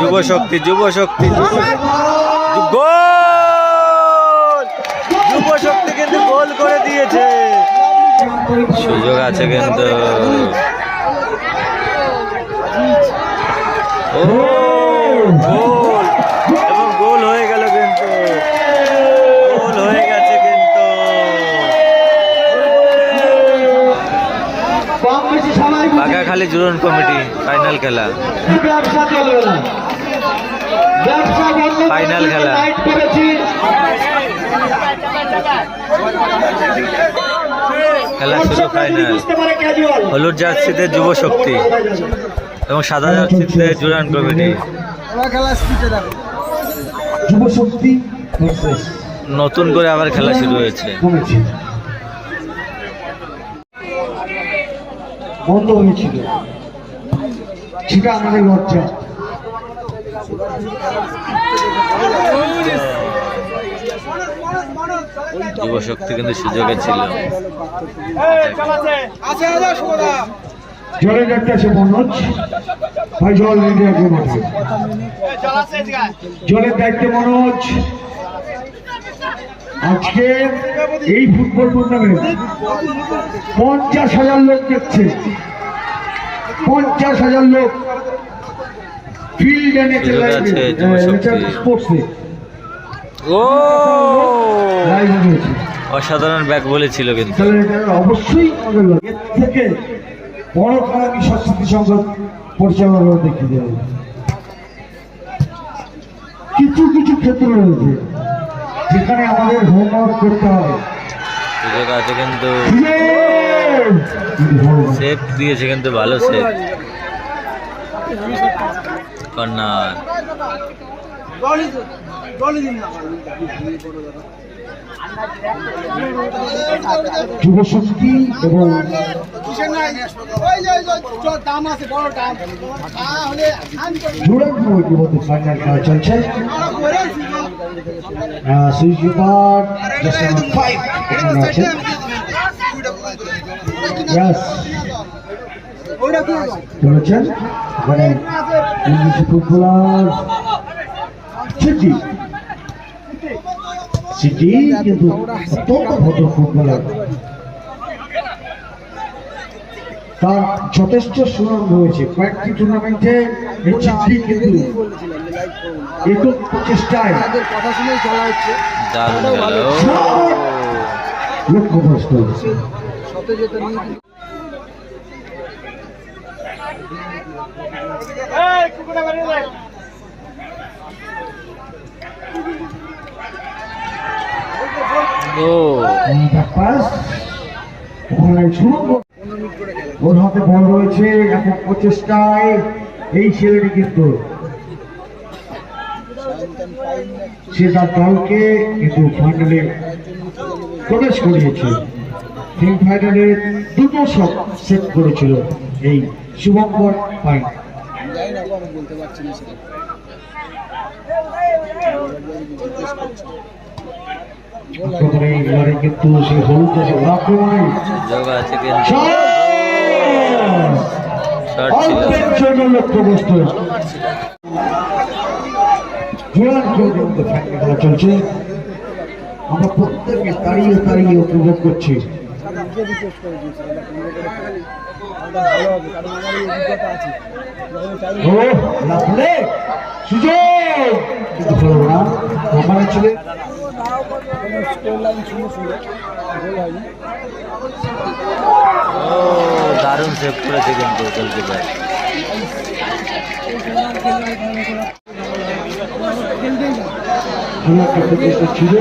যুব শক্তি যুব শক্তি। গোল! যুব শক্তি কিন্তু গোল করে দিয়েছে। সুযোগ আছে কিন্তু। ও গোল এবং গোল হয়ে গেল কিন্তু গোল হয়ে গেছে কিন্তু কম বেশি বাঘাখালী জুরন কমিটি ফাইনাল খেলা। Final খেলা। খেলা শুরু ফাইনাল হলুদ জার্সিতে যুব শক্তি এবং সাদা জার্সিতে জুরান কমিটি। নতুন করে আবার খেলা শুরু হয়েছে। বন্ধ হয়েছিল সেটা আমাদের লজ্জা। যুব শক্তি কিন্তু সুযোগে ছিল। জলে দেখতে আছে মনোজ ভাই জল নিতে জলের দায়িত্বে মনোজ আজকে এই ফুটবল টুর্নামেন্ট পঞ্চাশ হাজার লোক দেখছে। পঞ্চাশ হাজার লোক ফিল্ড। স্পোর্টসে ও! অসাধারণ ব্যাক বলেছিল কিন্তু। তাহলে অবশ্যই এর থেকে বড় খারাপি সরস্বতী সংঘ পরিচালনা দেখিয়ে কিছু কিছু ক্ষেত্র রয়েছে। যেখানে আমাদের হোমওয়ার্ক করতে হবে। সুযোগ আছে কিন্তু। সেফ দিয়েছে কিন্তু ভালো সেফ কর্নার যুব শক্তি এবং দাম আছে বড় দাম তাহলে জোড়ান কমিটির মধ্যে ফাইনাল খেলা চলছে। সুইচ এখানে ইংলিশ ফুটবলার সিটি। সিটি কিন্তু অত্যন্ত ভদ্র ফুটবলার। তার যথেষ্ট সুনাম রয়েছে। কয়েকটি টুর্নামেন্টে এই কিন্তু তাদের কথা শুনেই হচ্ছে। সতেজতা নিয়ে কর- ওর হাতে বল রয়েছে। একক প্রচেষ্টায় এই ছেলেটি কিন্তু সে তার দলকে কিন্তু ফাইনালে প্রবেশ করিয়েছে। সেমিফাইনালে দুটো শট সেট করেছিল এই শুভঙ্কর ফাইন জানি না গো, আমি বলতে পারছি না সেটা আক্রমণে এবারে কিন্তু। সে হলুদ আক্রমণে লক্ষ্যবস্তু। জোয়ান খেলতে ফাইনাল খেলা চলছে। আমরা প্রত্যেকে দাঁড়িয়ে দাঁড়িয়ে উপভোগ করছি। নিজে রিকোয়েস্ট করে দিয়েছি এটা বন্ধ করে ফেলি তাহলে ভালো হবে কারণ আমার এই অভিজ্ঞতা আছে যখন চাইলে ও লাভলে সুযোগ কিন্তু হলো না আমার ছেলে স্কোর লাইন শূন্য শূন্য গোল হয়নি ও দারুণ সেভ করেছে কিন্তু গোলকিপার খেলতেই না খেলা করতে চেষ্টা ছিল।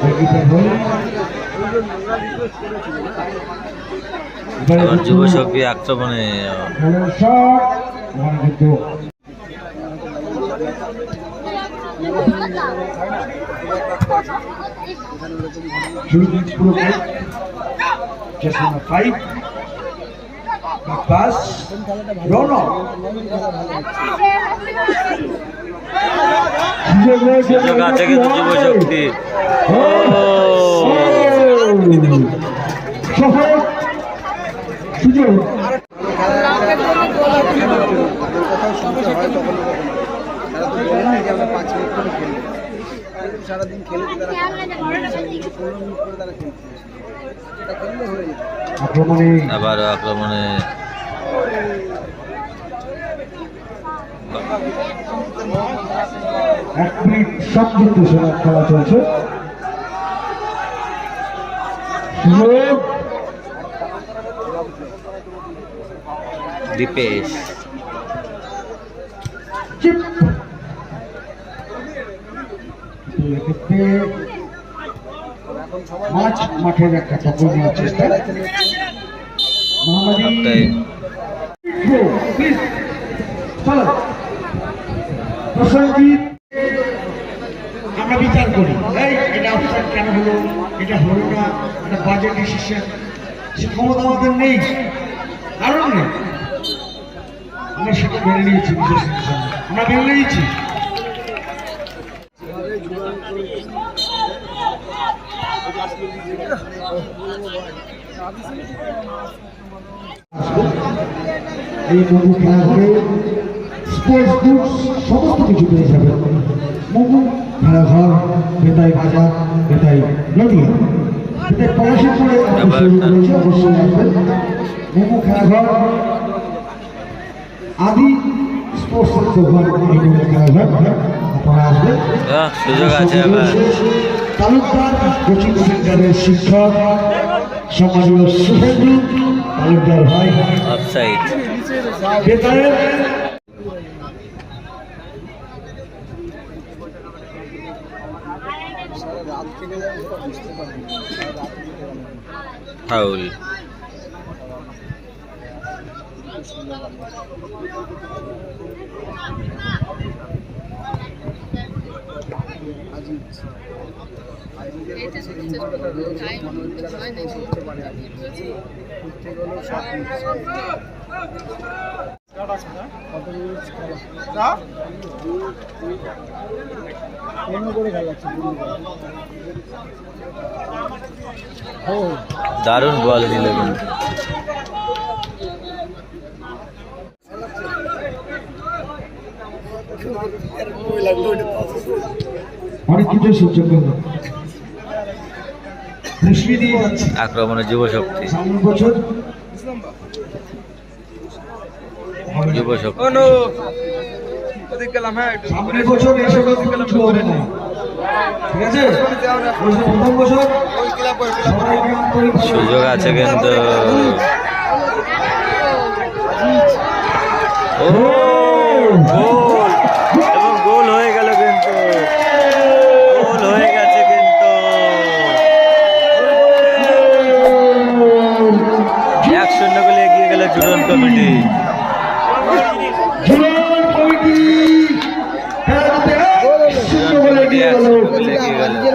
গোলকিপার হলো। এবারে এখন যুব শক্তি আক্রমণে পাস রনক সুযোগ আছে কিন্তু যুব শক্তি সুযোগ হয় কখনো কখনো তারা তো বলে না যে আমরা পাঁচ মিনিট করে খেলব কিন্তু সারাদিন খেলে তো তারা কিন্তু পনেরো মিনিট করে তারা খেলতে এটা খেললে হয়ে যেত আক্রমণে আবার আক্রমণে এক মিনিট সংযুক্ত সেরা খেলা চলছে। দীপেশ। মাঝ মাঠের একটা টপল নেওয়ার চেষ্টা মহামারী তাই প্লিজ চলো প্রসেনজিৎ আমরা বিচার করি। এই, এটা অফিসার কেন হলো? এটা হলো না, এটা বাজেট ডিসিশন সে ক্ষমতা আমাদের নেই। কারণ নেই। আমরা সেটা মেনে নিয়েছি। আমরা মেনে নিয়েছি। এই ঘরে স্পোর্টস বুকস সমস্ত কিছু পেয়ে যাবেন। মগু খেলাঘর বেতাই বাজার বেতাই নদীয়া। বেতাই পলাশি করে রয়েছে অবশ্যই আসবেন। মগু খেলাঘর আদি স্পোর্টসের দোকান এই খেলাঘর আপনারা আসবেন। সুযোগ আছে তালুকদার কোচিং সেন্টারের শিক্ষক সম্মানীয় শুভেন্দু তালুকদার ভাই। অফসাইড বেতায়ের সারা রাত থেকে যাবে সেটা বুঝতে পারিনি সারা রাত থেকে গেল ফাউল খুব সুন্দর লাগল আজিজ আজিজের প্রতি সেই ইন্টারটা রয়েছে মনে হচ্ছে তারা শেষ করতে পারে আজিজ ঘুরতে গেলেও সব মিটছে। কত মিনিট খেলা অন্য করে খেলাচ্ছে ও দারুণ বল দিল কিন্তু। অনেক কিছু সহ্য করল বৃষ্টি দিয়ে যুব শক্তি। যুব শক্তি সামনের বছর এসে কিছু হবে না ঠিক আছে? প্রথম বছর? সুযোগ আছে। কিন্তু। ও গোল এবং গোল হয়ে গেল কিন্তু। গোল হয়ে গেছে কিন্তু। এক শূন্য গোলে এগিয়ে গেল জুড়ন কমিটি।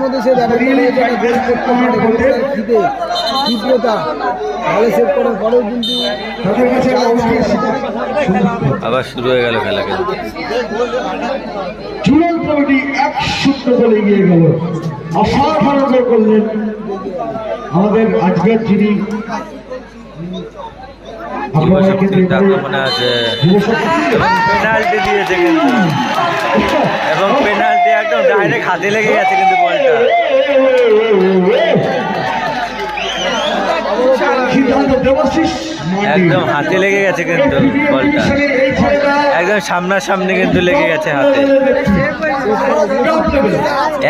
মধ্যে সে ভালো সেভ করার পরেও কিন্তু। আবার শুরু হয়ে গেল খেলা কিন্তু। জীবন এক শূন্য বলে এগিয়ে গেল। অসাধারণ করলেন আমাদের আজকের যিনি আক্রমণে আছে। এবং পেনাল্টি দিয়েছে কিন্তু। এবং পেনাল্টি একদম ডাইরেক্ট হাতে লেগে গেছে কিন্তু বলটা। একদম হাতে লেগে গেছে কিন্তু বলটা। একদম সামনাসামনি কিন্তু লেগে গেছে হাতে।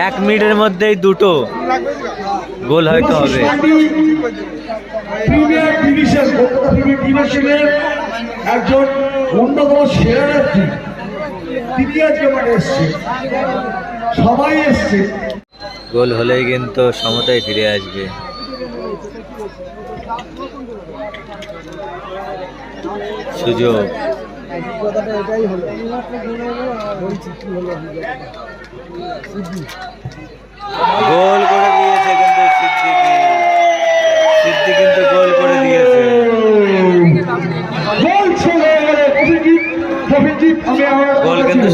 এক মিনিটের মধ্যেই দুটো। গোল হয়তো হবে। একজন অন্যতম সেরা নেত্রী তিনি আজকে মাঠে এসছে সবাই এসছে। গোল হলেই কিন্তু সমতায় ফিরে আসবে। সুযোগ। এটাই হলো গোল করে দিয়েছে কিন্তু সিদ্দিকি সিদ্দিক কিন্তু গোল করে দিয়েছে গোল ছেড়ে গেল অভিজিৎ অভিজিৎ আমি আমার গোল কিন্তু শোধ হয়ে গেছে। প্লিজ আয় প্লিজ আয় পরে ওকে থ্যাংক ইউ ছিল পঁয়তাল্লিশ মিনিট করে খেলা অন্য করে বলেছিলাম আমি ইমপ্রেস করেছিলাম খেলায় কিন্তু সমতা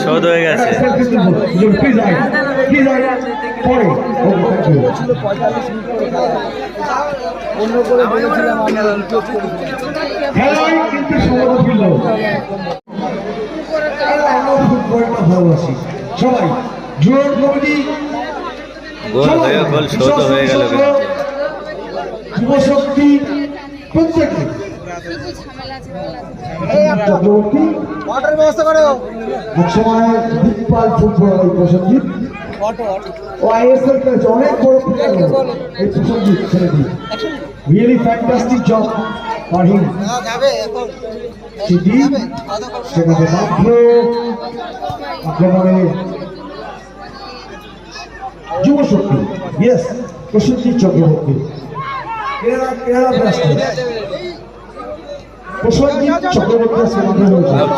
ফিরল আমরা ফুটবলটা ভালোবাসি সবাই জোর কমিটি গোল হয়ে গোল। শোধ হয়ে গেল যুবশক্তি প্রত্যেকে। ওয়াটার ব্যবস্থা করো সময় দিকপাল ফুটবল এই অটো ও আইএসএল খেলেছে অনেক বড় প্লেয়ার এই প্রসঞ্জিৎ ছেলেটি really fantastic job for him এখন। সিটি সেখানে মাত্র যুবশক্তি ইয়েস প্রসেনজিৎ চক্রবর্তী কেরালা কেরালা ব্লাস্টার্স প্রসেনজিৎ চক্রবর্তী আজকে মাঠে রয়েছে সব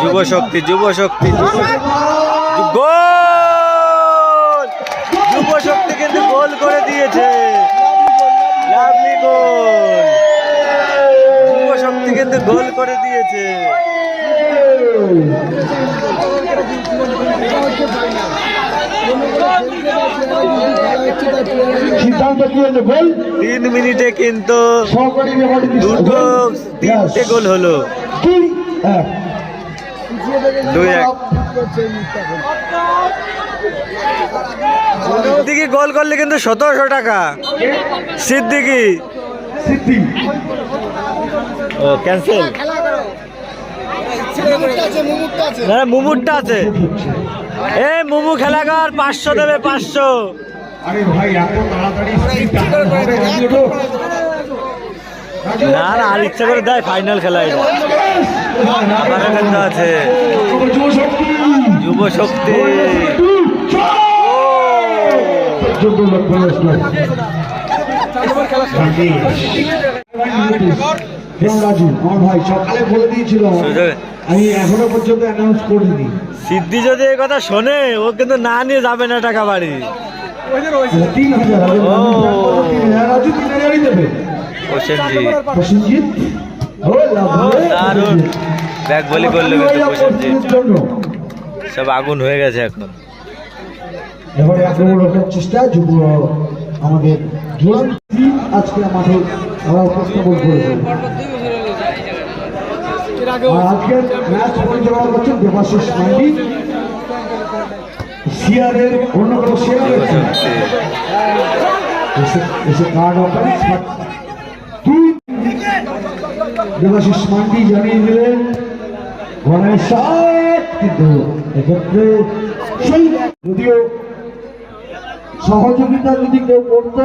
যুব শক্তি যুব শক্তি। গোল! যুব শক্তি কিন্তু গোল করে দিয়েছে। Lovely goal. যুব শক্তি কিন্তু গোল করে দিয়েছে সিদ্ধান্ত কি হলো গোল তিন মিনিটে কিন্তু দুটো তিনটে গোল হলো। দুই এক। সিদ্দিকি গোল করলে কিন্তু সতেরোশো টাকা। সিদ্দিকি। ও ক্যান্সেল মুমুরটা আছে। এ মুমু খেলাঘর পাঁচশো দেবে পাঁচশো। আরে ভাই এত তাড়াতাড়ি? না না আর ইচ্ছা করে দেয় ফাইনাল খেলা এটা। আছে। যুবশক্তি যুব শক্তি। চোদ্দ লক্ষ আসলো রাজু আমার ভাই সকালে বলে দিয়েছিল সুযোগ- আমি এখনও পর্যন্ত অ্যানাউন্স করিনি। সিদ্ধি যদি এই কথা শোনে ও কিন্তু না নিয়ে যাবে না টাকা বাড়ি। তিন হাজার তিন সব আগুন হয়ে গেছে এখন এবারে আক্রমণ চেষ্টা যুব আমাদের আজকে মাঠে আজকের ম্যাচ পরিচালনা করছেন দেবাশিস মান্ডি সিয়ারের অন্য কোনো এসে কার্ড অফারিং দেবাশিস মান্ডি জানিয়ে দিলেন কিন্তু এক্ষেত্রে সেই যদিও সহযোগিতা যদি কেউ করতো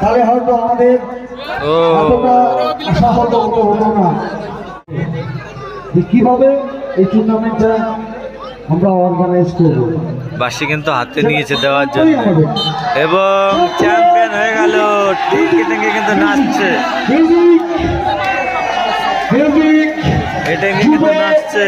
তাহলে হয়তো আমাদের হতো হতো না। কীভাবে এই টুর্নামেন্টটা আমরা অর্গানাইজ করব বাসি কিন্তু হাতে নিয়েছে দেওয়ার জন্য এবং চ্যাম্পিয়ন হয়ে গেল টিঙ্কি টিঙ্কি কিন্তু নাচছে এটা কিন্তু নাচছে